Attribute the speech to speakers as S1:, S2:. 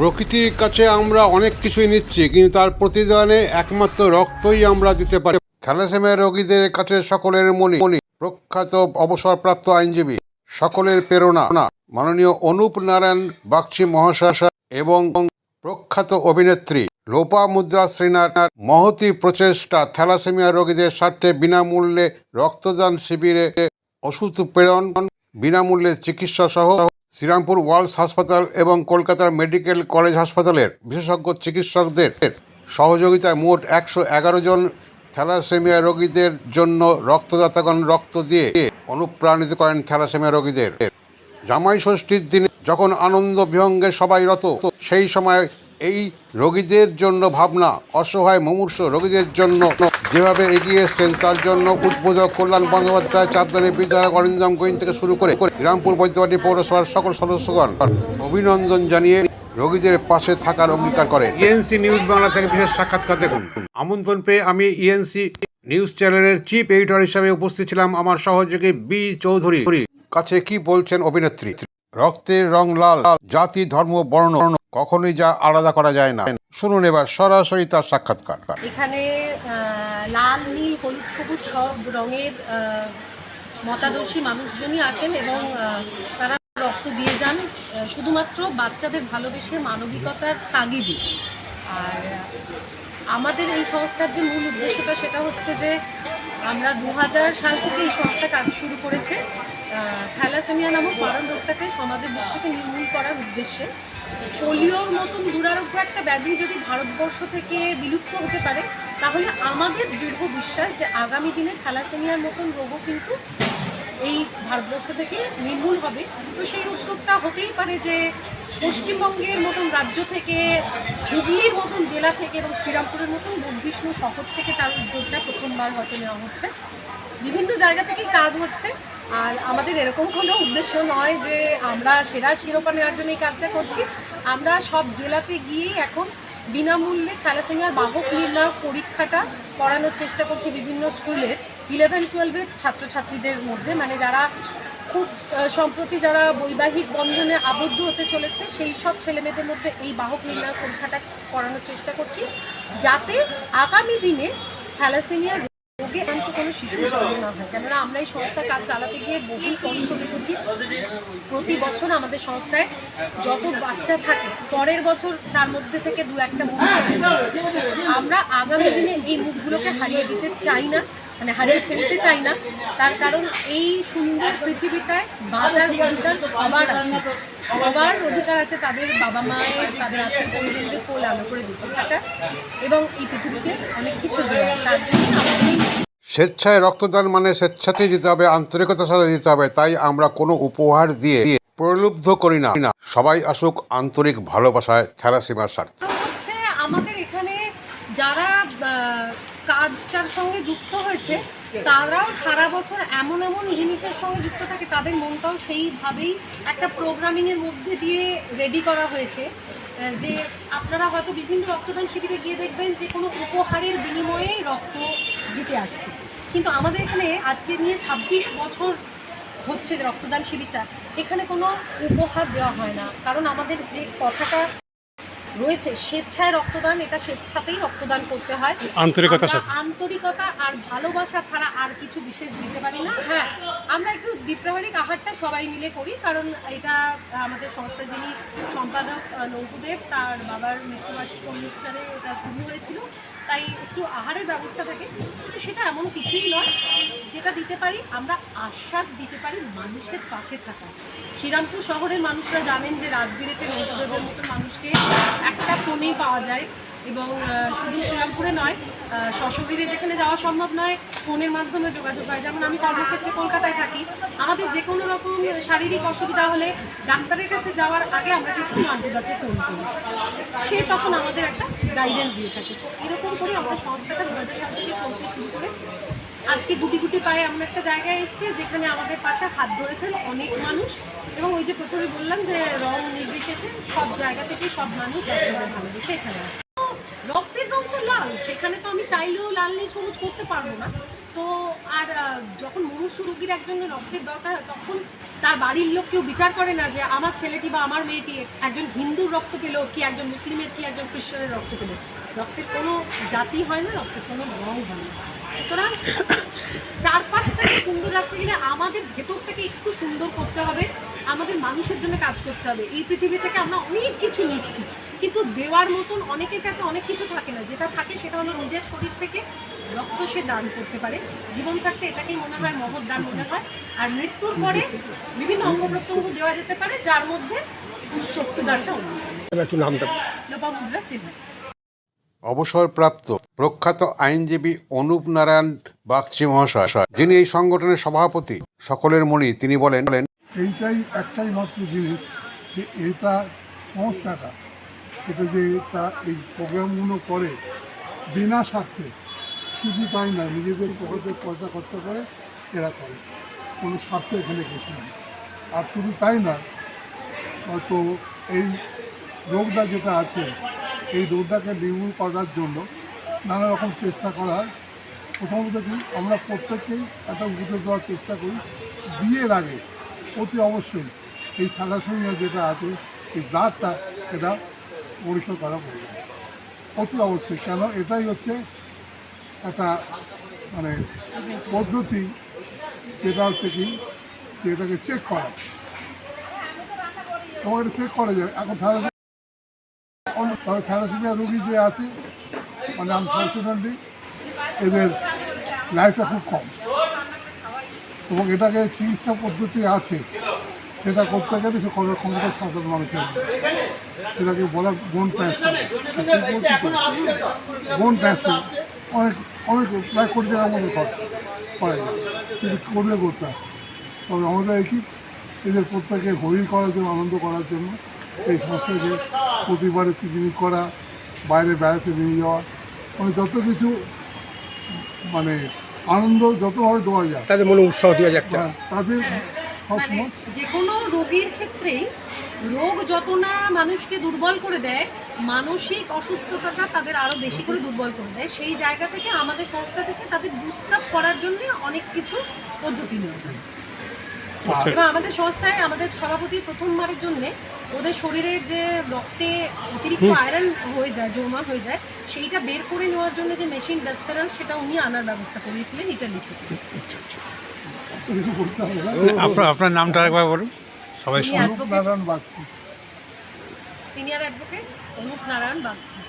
S1: প্রকৃতির কাছে আমরা অনেক কিছুই নিচ্ছি, কিন্তু তার প্রতিদানে একমাত্র রক্তই আমরা দিতে পারি। থ্যালাসেমিয়া রোগীদের কাছে সকলের মনি মনি, প্রখ্যাত অবসরপ্রাপ্ত আইনজীবী, সকলের প্রেরণা। মাননীয় অনুপ নারায়ণ বাগচি মহাশয় এবং প্রখ্যাত অভিনেত্রী লোপা মুদ্রা শ্রীনাথ মহতি প্রচেষ্টা থ্যালাসেমিয়া রোগীদের স্বার্থে বিনামূল্যে রক্তদান শিবিরে ওষুধ প্রেরণ, বিনামূল্যে চিকিৎসা সহ শ্রীরামপুর ওয়ার্লস হাসপাতাল এবং কলকাতার মেডিকেল কলেজ হাসপাতালের বিশেষজ্ঞ চিকিৎসকদের সহযোগিতায় মোট একশো এগারো জন থ্যালাসেমিয়া রোগীদের জন্য রক্তদাতাগণ রক্ত দিয়ে অনুপ্রাণিত করেন থ্যালাসেমিয়া রোগীদের। জামাই ষষ্ঠীর দিনে যখন আনন্দ বিহঙ্গে সবাই রত, সেই সময় এই রোগীদের জন্য ভাবনা অসহায় মুমূর্ষ রোগীদের জন্য যেভাবে এগিয়ে এসছেন তার জন্য উদ্বোধক কল্যাণ বন্দ্যোপাধ্যায় চাঁদদানি বিদ্যালয় অরিন্দম গোয়েন থেকে শুরু করে রামপুর বৈদ্যবাটি পৌরসভার সকল সদস্যগণ অভিনন্দন জানিয়ে রোগীদের পাশে থাকার অঙ্গীকার করে। ইএনসি নিউজ বাংলা থেকে বিশেষ সাক্ষাৎকার দেখুন। আমন্ত্রণ পেয়ে আমি ইএনসি নিউজ চ্যানেলের চিফ এডিটর হিসাবে উপস্থিত ছিলাম আমার সহযোগী বি. চৌধুরী। কাছে কি বলছেন অভিনেত্রী? রক্তের রং লাল, জাতি, ধর্ম, বর্ণ, কখনোই যা আলাদা করা যায় না। শুনুন এবার সরাসরি তার সাক্ষাৎকার।
S2: এখানে লাল, নীল, হলুদ, সবুজ সব রঙের মতাদর্শী মানুষজনই আসেন এবং তারা রক্ত দিয়ে যান শুধুমাত্র বাচ্চাদের ভালোবেসে মানবিকতার তাগিদে। আর আমাদের এই সংস্থার যে মূল উদ্দেশ্যটা সেটা হচ্ছে যে আমরা দু হাজার সাল থেকে এই সংস্থা কাজ শুরু করেছে। থ্যালাসেমিয়া নামক মারণ রোগটাকে সমাজের বুক থেকে নির্মূল করার উদ্দেশ্যে। পোলিওর মতন দুরারোগ্য একটা ব্যাধি যদি ভারতবর্ষ থেকে বিলুপ্ত হতে পারে, তাহলে আমাদের দৃঢ় বিশ্বাস যে আগামী দিনে থ্যালাসেমিয়ার মতন রোগও কিন্তু এই ভারতবর্ষ থেকে নির্মূল হবে। তো সেই উদ্যোগটা হতেই পারে যে পশ্চিমবঙ্গের মতন রাজ্য থেকে, হুগলির মতন জেলা থেকে এবং শ্রীরামপুরের মতন বুদ্ধিষ্ণু শহর থেকে তার উদ্যোগটা প্রথমবার হয়তো নেওয়া হচ্ছে। বিভিন্ন জায়গা থেকেই কাজ হচ্ছে। আর আমাদের এরকম কোনো উদ্দেশ্য নয় যে আমরা সেরা শিরোপা নেওয়ার জন্য এই কাজটা করছি। আমরা সব জেলাতে গিয়েই এখন বিনামূল্যে থ্যালাসেমিয়ার বাহক নির্ণায়ক পরীক্ষাটা করানোর চেষ্টা করছি বিভিন্ন স্কুলের ইলেভেন টুয়েলভের ছাত্রছাত্রীদের মধ্যে মানে যারা খুব সম্প্রতি যারা বৈবাহিক বন্ধনে আবদ্ধ হতে চলেছে, সেই সব ছেলেমেয়েদের মধ্যে এই বাহক নির্ণায়ক পরীক্ষাটা করানোর চেষ্টা করছি, যাতে আগামী দিনে থ্যালাসেমিয়া রোগে অন্ত কোনো শিশুর জন্ম না হয়। কেননা আমরা এই সংস্থার কাজ চালাতে গিয়ে বহু কষ্ট দেখেছি। প্রতি বছর আমাদের সংস্থায় যত বাচ্চা থাকে, পরের বছর তার মধ্যে থেকে দু একটা মুখ আমরা আগামী দিনে এই মুখগুলোকে হারিয়ে দিতে চাই না। মানে হারিয়ে ফেলতে চাই না। তার কারণ এই সুন্দর পৃথিবীটায় বাঁচার অধিকার সবার আছে। সবার অধিকার আছে তাদের বাবা মায়ের তাদের আত্মীয় পরিজনদের কোল আলো করে বেঁচে থাকা এবং এই পৃথিবীকে অনেক কিছু দেওয়া তার জন্য আমাদের
S1: স্বেচ্ছায় রক্তদান মানে স্বেচ্ছাতেই দিতে হবে আন্তরিকতার সাথে দিতে হবে। তাই আমরা কোনো উপহার দিয়ে প্রলুব্ধ করি না। সবাই আসুক আন্তরিক ভালোবাসায় থ্যালাসেমিয়ার স্বার্থে।
S2: আমাদের এখানে যারা কাজটার সঙ্গে যুক্ত হয়েছে, তারাও সারা বছর এমন এমন জিনিসের সঙ্গে যুক্ত থাকে, তাদের মনটাও সেইভাবেই একটা প্রোগ্রামিংয়ের মধ্যে দিয়ে রেডি করা হয়েছে। যে আপনারা হয়তো বিভিন্ন রক্তদান শিবিরে গিয়ে দেখবেন যে কোনো উপহারের বিনিময়ে রক্ত দিতে আসছে। কিন্তু আমাদের এখানে আজকে নিয়ে ছাব্বিশ বছর হচ্ছে রক্তদান শিবিরটা। এখানে কোনো উপহার দেওয়া হয় না। কারণ আমাদের যে কথাটা রয়েছে স্বেচ্ছায় রক্তদান এটা স্বেচ্ছাতেই রক্তদান করতে হয়।
S1: আন্তরিকতা
S2: আন্তরিকতা আর ভালোবাসা ছাড়া আর কিছু বিশেষ দিতে পারি না। হ্যাঁ আমরা একটু দ্বীপ্রাহরিক আহারটা সবাই মিলে করি, কারণ এটা আমাদের সংস্থার যিনি সম্পাদক নৌকুদেব তার বাবার মৃত্যুবার্ষিকী অনুষ্ঠানে এটা শুরু হয়েছিল, তাই একটু আহারের ব্যবস্থা থাকে। কিন্তু সেটা এমন কিছুই নয়, যেটা দিতে পারি, আমরা আশ্বাস দিতে পারি মানুষের পাশে থাকা। শ্রীরামপুর শহরের মানুষরা জানেন যে রাত বিরেতে নৌকুদেবের মতো মানুষকে একটা ফোনেই পাওয়া যায়, এবং শুধু শ্রীরামপুরে নয় শশবীরে যেখানে যাওয়া সম্ভব নয়, ফোনের মাধ্যমে যোগাযোগ হয়। যেমন আমি কর্মক্ষেত্রে কলকাতায় আমাদের যে কোনো রকম শারীরিক অসুবিধা হলে ডাক্তারের কাছে যাওয়ার আগে আমরা কিন্তু নান্টুদাকে ফোন করি। সে তখন আমাদের একটা গাইডেন্স দিয়ে থাকে। তো এরকম করে আমাদের সংস্থাটা দু হাজার সাল থেকে চলতে শুরু করে। আজকে গুটি গুটি পায়ে এমন একটা জায়গায় এসছে যেখানে আমাদের পাশে হাত ধরেছেন অনেক মানুষ এবং ওই যে প্রথমে বললাম যে রং নির্বিশেষে সব জায়গা থেকে সব মানুষ এখানে আসে। রক্তের রং তো লাল, সেখানে তো আমি চাইলেও লাল নিয়ে সবুজ করতে পারব না। তো আর যখন মনুষ্য রোগীর একজন রক্তের দরকার হয়, তখন তার তার বাড়ির লোক কেউ বিচার করে না যে আমার ছেলেটি বা আমার মেয়েটি একজন হিন্দুর রক্ত পেল কি একজন মুসলিমের কি একজন খ্রিস্টানের রক্ত পেল। রক্তের কোনো জাতি হয় না, রক্তের কোনো রং হয় না। সুতরাং চারপাশটাকে সুন্দর রাখতে গেলে আমাদের ভেতরটাকে একটু সুন্দর করতে হবে, আমাদের মানুষের জন্য কাজ করতে হবে। এই পৃথিবী থেকে আমরা অনেক কিছু নিচ্ছি, কিন্তু দেওয়ার মতন অনেকের কাছে অনেক কিছু থাকে না। যেটা থাকে সেটা হলো নিজের শরীর থেকে রক্ত সে দান করতে পারে। জীবন থাকতে এটাকেই মনে হয় মহৎ দান মনে হয়। আর মৃত্যুর পরে বিভিন্ন অঙ্গ প্রত্যঙ্গ দেওয়া যেতে পারে যার মধ্যে চক্ষুদানটা অন্যতম। লোপামুদ্রা সিনহা।
S1: অবসরপ্রাপ্ত প্রখ্যাত আইনজীবী অনুপ নারায়ণ বাগচি মহাশয় যিনি এই সংগঠনের সভাপতি সকলের মনি তিনি বলেন বলেন
S3: এইটাই একটাই মাত্র জিনিস যে এটা সংস্থাটা এটা যে তা এই প্রোগ্রামগুলো করে বিনা স্বার্থে শুধু তাই না, নিজেদের পকেটে পয়সা খরচা করে এরা করে। কোনো স্বার্থ এখানে কিছু নেই। আর শুধু তাই না, হয়তো এই রোগটা যেটা আছে, এই রোগটাকে নির্মূল করার জন্য নানা রকম চেষ্টা করা হয়। প্রথমত কি, আমরা প্রত্যেককেই একটা বুঝে দেওয়ার চেষ্টা করি, বিয়ের আগে অতি অবশ্যই এই থ্যালাসেমিয়া যেটা আছে, এই ব্লাডটা এটা পরিষ্কার করা প্রয়োজন। অতি অবশ্যই, কেন? এটাই হচ্ছে একটা মানে পদ্ধতি যেটা হচ্ছে কি যে এটাকে চেক করা। এবং এটা চেক করা যায়। এখন থ্যালাসেমিয়া থ্যালাসেমিয়া রোগী যে আছে মানে আনফর্চুনেটলি এদের লাইফটা খুব কম। এবং এটাকে চিকিৎসা পদ্ধতি আছে সেটা করতে গেলে সে করার ক্ষমতা সাধারণ মানুষের সেটাকে বলা বোন ট্রান্সফার বোন ট্রান্সফার অনেক অনেক প্রায় কোটি টাকার মতো খরচ করা যায়। কিন্তু করবে করতে হয়। তবে আমাদের একই এদের প্রত্যেকে হরি করার জন্য আনন্দ করার জন্য এই সংস্থাকে প্রতিবারে পিকনিক করা বাইরে বেড়াতে নিয়ে যাওয়া মানে যত কিছু মানে আনন্দ যতভাবে দেওয়া যায়।
S4: তাদের মনে উৎসাহ দেওয়া যায় একটা।
S3: তাদের
S2: মানে
S3: সবসময়
S2: যে কোনো রোগীর ক্ষেত্রেই রোগ যত না মানুষকে দুর্বল করে দেয় মানসিক অসুস্থতাটা তাদের আরও বেশি করে দুর্বল করে দেয়। সেই জায়গা থেকে আমাদের সংস্থা থেকে তাদের বুস্ট আপ করার জন্য অনেক কিছু পদ্ধতি নেওয়া হয়। এবং আমাদের সংস্থায় আমাদের সভাপতি প্রথমবারের জন্য ওদের শরীরের যে রক্তে অতিরিক্ত আয়রন হয়ে যায় জমা হয়ে যায় সেইটা বের করে নেওয়ার জন্য যে মেশিন ডাসফেরাল সেটা উনি আনার ব্যবস্থা করিয়েছিলেন ইটালি থেকে
S3: হবে না
S5: আপনার আপনার নামটা একবার বলুন। সবাই শুনুন
S3: নারায়ণ বাগচি
S2: সিনিয়র অ্যাডভোকেট অনুপ নারায়ণ বাগচি